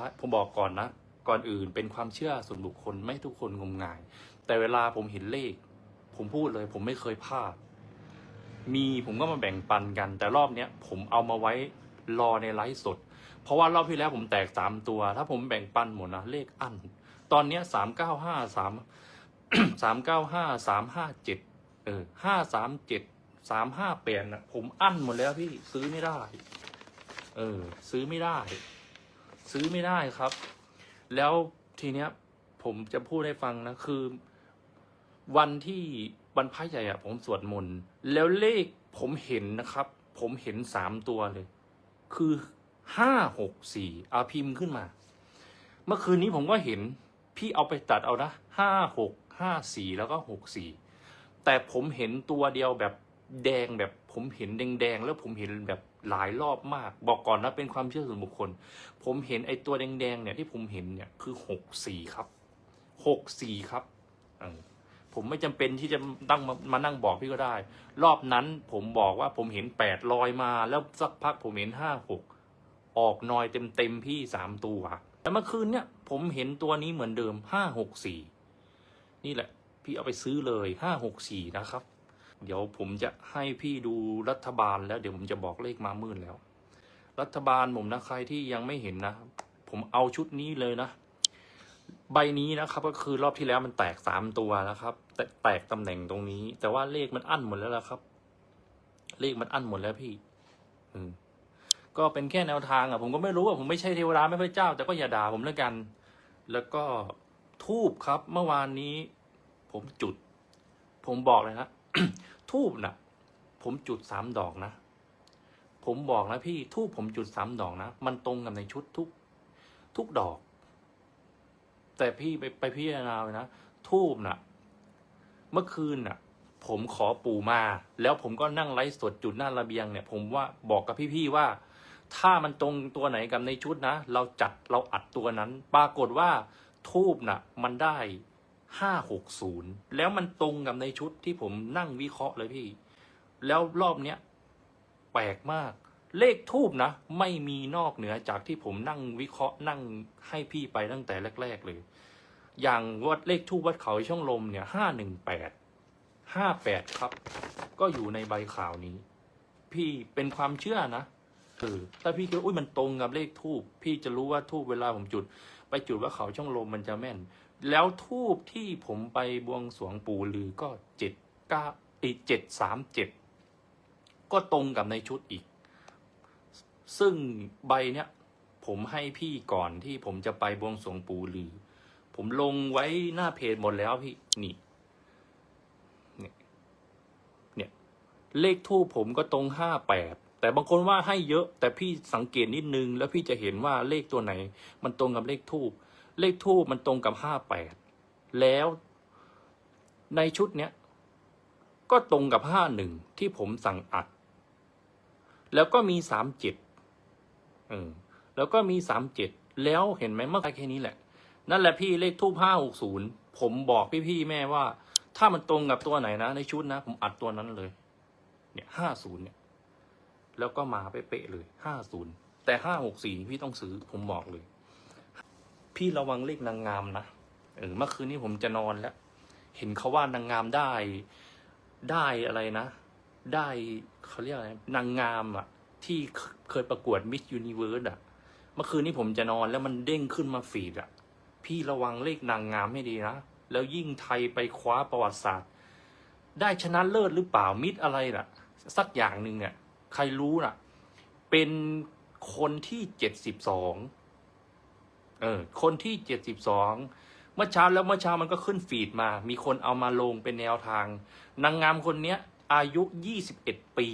ท้ายผมบอกก่อนนะ ก่อนอื่นเป็นความเชื่อส่วนบุคคลไม่ทุกคนงมงาย แต่เวลาผมเห็นเลข ผมพูดเลย ผมไม่เคยพลาด มีผมก็มาแบ่งปันกัน แต่รอบเนี้ยผมเอามาไว้รอในไลฟ์สด เพราะว่ารอบที่แล้วผมแตกสามตัว ถ้าผมแบ่งปันหมดนะเลขอัน ตอนเนี้ยสามเก้าห้าสามสามเก้าห้าสามห้าเจ็ดเออห้าสามเจ็ดสามห้าแปดนะผมอั้นหมดแล้วพี่ซื้อไม่ได้ เออ ซื้อไม่ได้ ซื้อไม่ได้ครับ แล้วทีเนี้ย ผมจะพูดให้ฟังนะ คือ วันที่วันพระใหญ่อะผมสวดมนต์แล้วเลขผมเห็นนะครับ ผมเห็นสามตัวเลย คือห้าหกสี่อาพิมพ์ขึ้นมา เมื่อคืนนี้ผมก็เห็น พี่เอาไปตัดเอานะห้าหกห้าสี่แล้วก็หกสี่แต่ผมเห็นตัวเดียวแบบแดงแบบผมเห็นแดงๆแล้วผมเห็นแบบ หลายรอบมาก บอกก่อนนะเป็นความเชื่อส่วนบุคคล ผมเห็นไอ้ตัวแดงๆเนี่ยที่ผมเห็นเนี่ยคือหกสี่ครับหกสี่ครับผมไม่จำเป็นที่จะตั้งมามานั่งบอกพี่ก็ได้ รอบนั้นผมบอกว่าผมเห็นแปดลอยมา แล้วสักพักผมเห็นห้าหกออกนอยเต็มๆพี่สามตัวแต่เมื่อคืนเนี่ยผมเห็นตัวนี้เหมือนเดิมห้าหกสี่นี่แหละ พี่เอาไปซื้อเลยห้าหกสี่นะครับ เดี๋ยวผมจะให้พี่ดูรัฐบาลแล้ว เดี๋ยวผมจะบอกเลขมามื่นแล้ว รัฐบาลผมนะใครที่ยังไม่เห็นนะ ผมเอาชุดนี้เลยนะ ใบนี้นะครับก็คือรอบที่แล้วมันแตกสามตัวนะครับ แต่แตกตำแหน่งตรงนี้ แต่ว่าเลขมันอั้นหมดแล้วละครับ เลขมันอั้นหมดแล้วพี่ อืมก็เป็นแค่แนวทางอะ ผมก็ไม่รู้อะผมไม่ใช่เทวดาไม่พระเจ้า แต่ก็อย่าด่าผมแล้วกัน แล้วก็ทูบครับ เมื่อวานนี้ ผมจุด ผมบอกเลยนะ ทูบน่ะผมจุดสามดอกนะ ผมบอกนะพี่ทูบผมจุดสามดอกนะ มันตรงกับในชุดทุก ทุกดอก แต่พี่ไปไปพิจารณาเลยนะทูบน่ะ เมื่อคืนน่ะ ผมขอปู่มา แล้วผมก็นั่งไลฟ์สดจุดหน้าระเบียงเนี่ย ผมว่าบอกกับพี่ๆว่า ถ้ามันตรงตัวไหนกับในชุดนะ เราจัดเราอัดตัวนั้น ปรากฏว่าทูบน่ะ มันได้ ห้าหกศูนย์แล้วมันตรงกับในชุดที่ผมนั่งวิเคราะห์เลยพี่ แล้วรอบเนี้ยแปลกมาก เลขทูบนะ ไม่มีนอกเหนือจากที่ผมนั่งวิเคราะห์นั่งให้พี่ไปตั้งแต่แรก ๆ เลย อย่างวัดเลขทูบวัดเขาช่องลมเนี่ยห้าหนึ่งแปดห้าแปดครับ ก็อยู่ในใบข่าวนี้ พี่เป็นความเชื่อนะเออถ้าพี่คิดว่าอุ้ยมันตรงกับเลขทูบพี่จะรู้ว่าทูบเวลาผมจุด ไปจุดว่าเขาช่องลมมันจะแม่น แล้วทูบที่ผมไปบวงสรวงปู่ลือก็เจ็ดเก้าอีเจ็ดสามเจ็ดก็ตรงกับในชุดอีก ซึ่งใบเนี้ยผมให้พี่ก่อนที่ผมจะไปบวงสรวงปู่ลือ ผมลงไว้หน้าเพจหมดแล้วพี่นี่เนี่ยเนี่ยเลขทูปผมก็ตรงห้าแปดแต่บางคนว่าให้เยอะ แต่พี่สังเกตนิดนึง แล้วพี่จะเห็นว่าเลขตัวไหน มันตรงกับเลขทูป เลขทูปมันตรงกับห้าแปดแล้วในชุดเนี้ยก็ตรงกับห้าหนึ่งที่ผมสั่งอัด แล้วก็มีสามเจ็ดเออแล้วก็มีสามเจ็ดแล้วเห็นไหมเมื่อแค่นี้แหละ นั่นแหละพี่เลขทูปห้าหกศูนย์ผมบอกพี่ๆแม่ว่า ถ้ามันตรงกับตัวไหนนะ ในชุดนะ ผมอัดตัวนั้นเลย เนี่ยห้าศูนย์เนี่ย แล้วก็มาเป๊ะๆเลยห้าศูนย์แต่ห้าหกสี่พี่ต้องซื้อผมบอกเลย พี่ระวังเลขนางงามนะเออเมื่อคืนนี้ผมจะนอนแล้ว เห็นเขาว่านางงามได้ได้อะไรนะ ได้เขาเรียกอะไรนางงามอะ ที่เคยประกวดมิสยูนิเวิร์สอะ เมื่อคืนนี้ผมจะนอนแล้วมันเด้งขึ้นมาฟีดอะ พี่ระวังเลขนางงามให้ดีนะ แล้วยิ่งไทยไปคว้าประวัติศาสตร์ ได้ชนะเลิศหรือเปล่ามิดอะไรน่ะ สักอย่างหนึ่งเนี่ย ใครรู้น่ะ เป็นคนที่เจ็ดสิบสอง เออ คนที่เจ็ดสิบสองเมื่อเช้าแล้วเมื่อเช้ามันก็ขึ้นฟีดมา มีคนเอามาลงเป็นแนวทาง นางงามคนเนี้ย อายุยี่สิบเอ็ดปี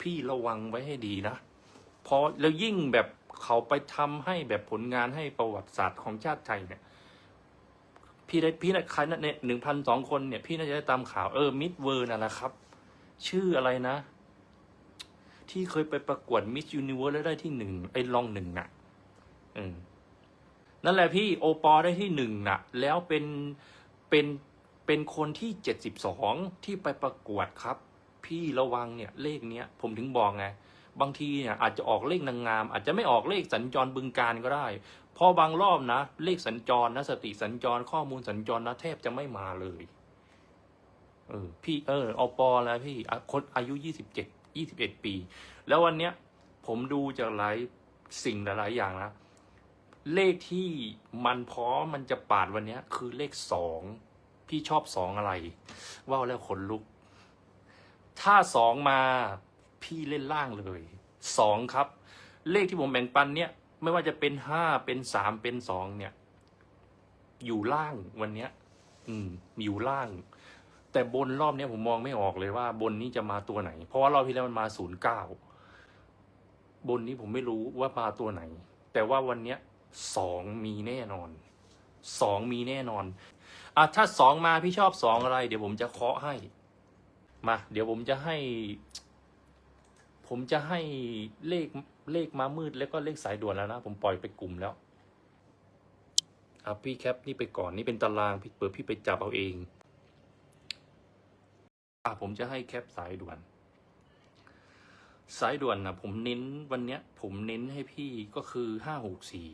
พี่ระวังไว้ให้ดีนะพอแล้วยิ่งแบบเขาไปทำให้แบบผลงานให้ประวัติศาสตร์ของชาติไทยเนี่ย พี่ได้พี่นะใครนะเนี่ยหนึ่งพันสองคนเนี่ย พี่น่าจะได้ตามข่าวเออมิดเวอร์น่ะนะครับ ชื่ออะไรนะ ที่เคยไปประกวดมิสยูนิเวิร์แล้วได้ที่หนึ่งไอ้รองหนึ่งน่ะ อืม นั่นแหละพี่โอปอได้ที่หนึ่งนะแล้วเป็นเป็นเป็นคนที่เจ็ดสิบสองที่ไปประกวดครับ พี่ระวังเนี่ยเลขเนี้ยผมถึงบอกไงบางทีเนี่ยอาจจะออกเลขนางงาม อาจจะไม่ออกเลขสัญจรบึงการก็ได้ พอบางรอบนะ เลขสัญจรนะสติสัญจรข้อมูลสัญจรนะแทบจะไม่มาเลยเออพี่เอออปอแล้วพี่คนอายุยี่สิบเจ็ดยี่สิบเอ็ดปี แล้ววันเนี้ยผมดูจากหลายสิ่งหลายๆอย่างนะ เลขที่มันพร้อมมันจะปาดวันนี้คือเลขสองพี่ชอบสองอะไรว่าวแล้วขนลุก ถ้าสองมาพี่เล่นล่างเลยสองครับ เลขที่ผมแบ่งปันเนี่ย ไม่ว่าจะเป็นห้าเป็นสามเป็นสองเนี่ย อยู่ล่างวันเนี้ย อืม อยู่ล่าง แต่บนรอบเนี้ยผมมองไม่ออกเลยว่า บนนี้จะมาตัวไหน เพราะว่ารอบที่แล้วมันมาศูนย์เก้าบนนี้ผมไม่รู้ว่ามาตัวไหน แต่ว่าวันเนี้ย สองมีแน่นอนสองมีแน่นอนอะถ้าสองมาพี่ชอบสองอะไร เดี๋ยวผมจะเคาะให้ มา เดี๋ยวผมจะให้ ผมจะให้เลขเลขมามืดแล้วก็เลขสายด่วนแล้วนะ ผมปล่อยไปกลุ่มแล้วอะพี่แคปนี่ไปก่อนนี่เป็นตารางพี่เปิดพี่ไปจับเอาเองอะผมจะให้แคปสายด่วน สายด่วนนะผมเน้นวันเนี้ย ผมเน้นให้พี่ก็คือห้าหกสี่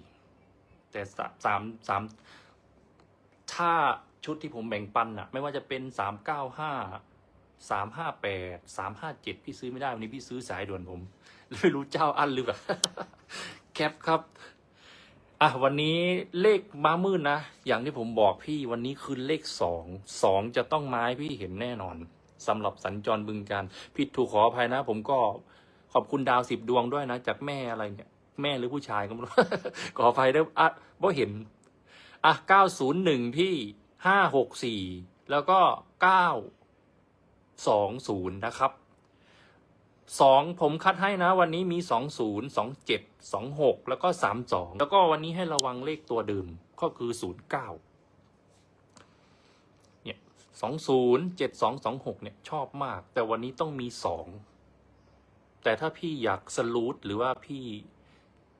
แต่สามสามถ้าชุดที่ผมแบ่งปันอะไม่ว่าจะเป็นสามเก้าห้าสามห้าแปดสามห้าเจ็ดพี่ซื้อไม่ได้วันนี้พี่ซื้อสายด่วนผมไม่รู้เจ้าอันหรือเปล่าแคปครับอะวันนี้เลขม้ามืดนะอย่างที่ผมบอกพี่วันนี้คือเลขสองสองจะต้องไม้พี่เห็นแน่นอนสำหรับสัญจรบึงการผิดถูกขออภัยนะ ผมก็ขอบคุณดาวสิบดวงด้วยนะ จากแม่อะไรเนี่ย แม่หรือผู้ชายก็ไม่รู้ขออภัยด้วยอะเพราะเห็น อะเก้าศูนย์หนึ่งพี่ห้าหกสี่แล้วก็เก้าสองศูนย์นะครับสองผมคัดให้นะ วันนี้มีสองศูนย์สองเจ็ดสองหกแล้วก็สามสองแล้วก็วันนี้ให้ระวังเลขตัวเดิมก็คือศูนย์เก้าเนี่ยสองศูนย์เจ็ดสองสองหกเนี่ยชอบมาก แต่วันนี้ต้องมีสองแต่ถ้าพี่อยากสลูดหรือว่าพี่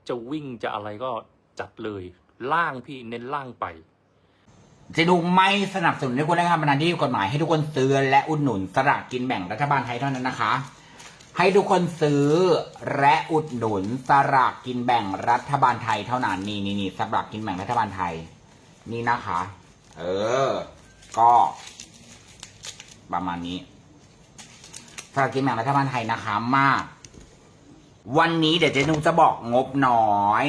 จะวิ่งจะอะไรก็จัดเลย ล่างพี่เน้นล่างไปเจนุกไม่สนับสนุนให้คุณเล่นการพนันที่กฎหมายให้ทุกคนซื้อและอุดหนุนสลากกินแบ่งรัฐบาลไทยเท่านั้นนะคะ ให้ทุกคนซื้อและอุดหนุนสลากกินแบ่งรัฐบาลไทยเท่านั้นนี่นี่นี่สลากกินแบ่งรัฐบาลไทย นี่นะคะ เออ ก็ ประมาณนี้สลากกินแบ่งรัฐบาลไทยนะคะมาก วันนี้เดี๋ยวเจนุกจะบอกงบน้อย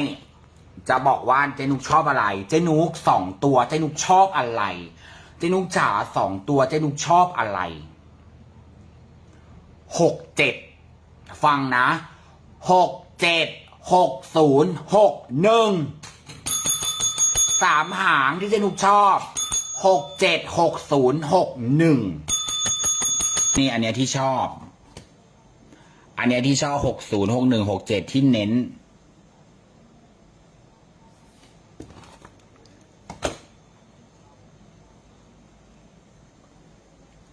จะบอกว่าเจนุกชอบอะไร เจนุกสองตัวเจนุกชอบอะไร เจนุกจ๋าสองตัวเจนุกชอบอะไรหกเจ็ดฟังนะหกเจ็ดหกศูนย์หกหนึ่งสามหางที่เจนุกชอบหกเจ็ดหกศูนย์หกหนึ่งนี่อันเนี้ยที่ชอบ อันเนี้ยที่ชอบหกศูนย์หกหนึ่งหกเจ็ดที่เน้น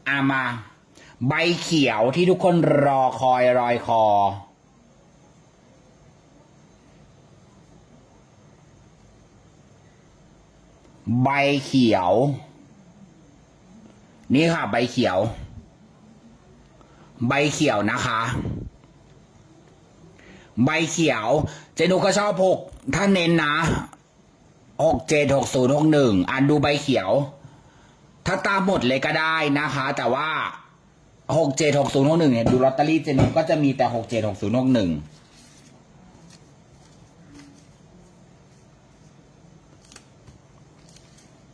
อามา ใบเขียวที่ทุกคนรอคอยรอยคอ ใบเขียว นี่ค่ะ ใบเขียว ใบเขียวนะคะ ใบเขียว เจนุกก็ชอบหกถ้าเน้นนะหกเจ็ดหกศูนย์หกหนึ่งอ่านดูใบเขียว ถ้าตามหมดเลยก็ได้นะคะ แต่ว่าหกเจ็ดหกศูนย์หกหนึ่งเนี่ยดูลอตเตอรี่เจนุกก็จะมีแต่หกเจ็ดหกศูนย์หกหนึ่ง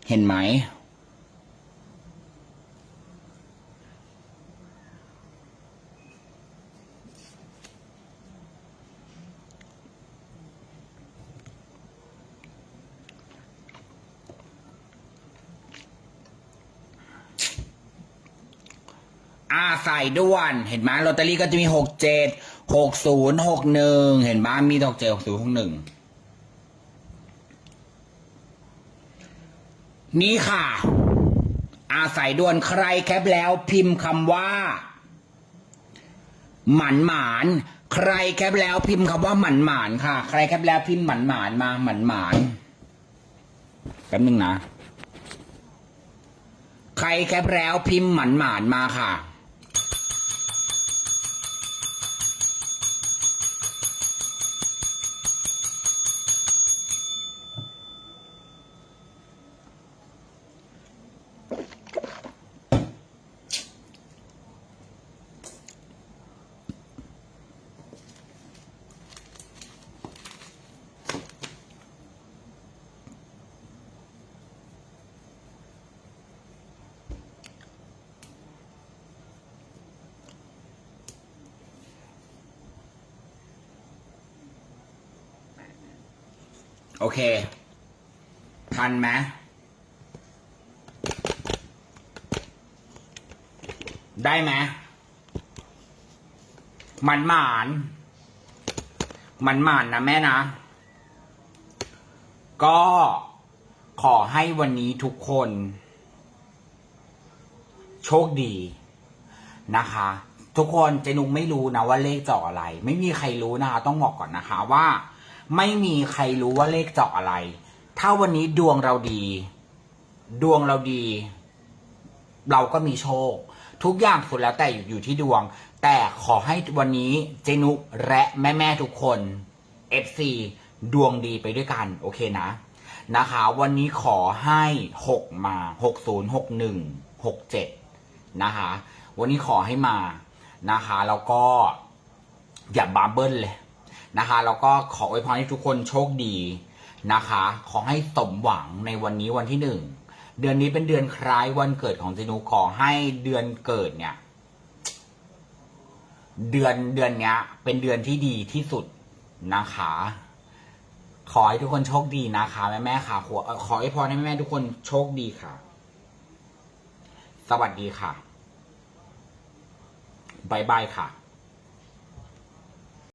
เห็นไหม อาใส่ด้วน เห็นไหมลอตเตอรี่ก็จะมีหกเจ็ดหกศูนย์หกหนึ่งเห็นไหมมีหกเจ็ดหกศูนย์หกหนึ่งนี่ค่ะ อาใส่ด่วนใครแคปแล้วพิมพ์คำว่า หมันหมาน ใครแคปแล้วพิมพ์คำว่าหมันหมานค่ะ ใครแคปแล้วพิมพ์หมันหมานมาหมันหมานแป๊บนึงนะ ใครแคปแล้วพิมพ์หมันหมานมาค่ะ โอเค ทันไหมได้ไหมมันหมาน มันหมานนะแม่นะ ก็ขอให้วันนี้ทุกคน โชคดีนะคะ ทุกคนเจนุกไม่รู้นะว่าเลขจาะอะไร ไม่มีใครรู้นะคะต้องบอกก่อนนะคะว่า ไม่มีใครรู้ว่าเลขเจาะอะไร ถ้าวันนี้ดวงเราดี ดวงเราดี เราก็มีโชค ทุกอย่างสุดแล้วแต่อยู่ที่ดวง แต่ขอให้วันนี้เจนุกและแม่แม่ๆทุกคน FC ดวงดีไปด้วยกัน โอเคนะ นะคะ วันนี้ขอให้หกมาหกศูนย์หกหนึ่งหกเจ็ดนะคะ วันนี้ขอให้มานะคะ แล้วก็อย่าบาร์เบิลเลย นะคะแล้วก็ขออวยพรให้ทุกคนโชคดีนะคะ ขอให้สมหวังในวันนี้วันที่หนึ่งเดือนนี้เป็นเดือนคล้ายวันเกิดของเจนูขอให้เดือนเกิดเนี่ย เดือนเดือนเนี้ย เป็นเดือนที่ดีที่สุดนะคะ ขอให้ทุกคนโชคดีนะคะแม่แม่ๆค่ะขอขอให้พรให้แม่แม่ๆทุกคนโชคดีค่ะ สวัสดีค่ะบายบายค่ะ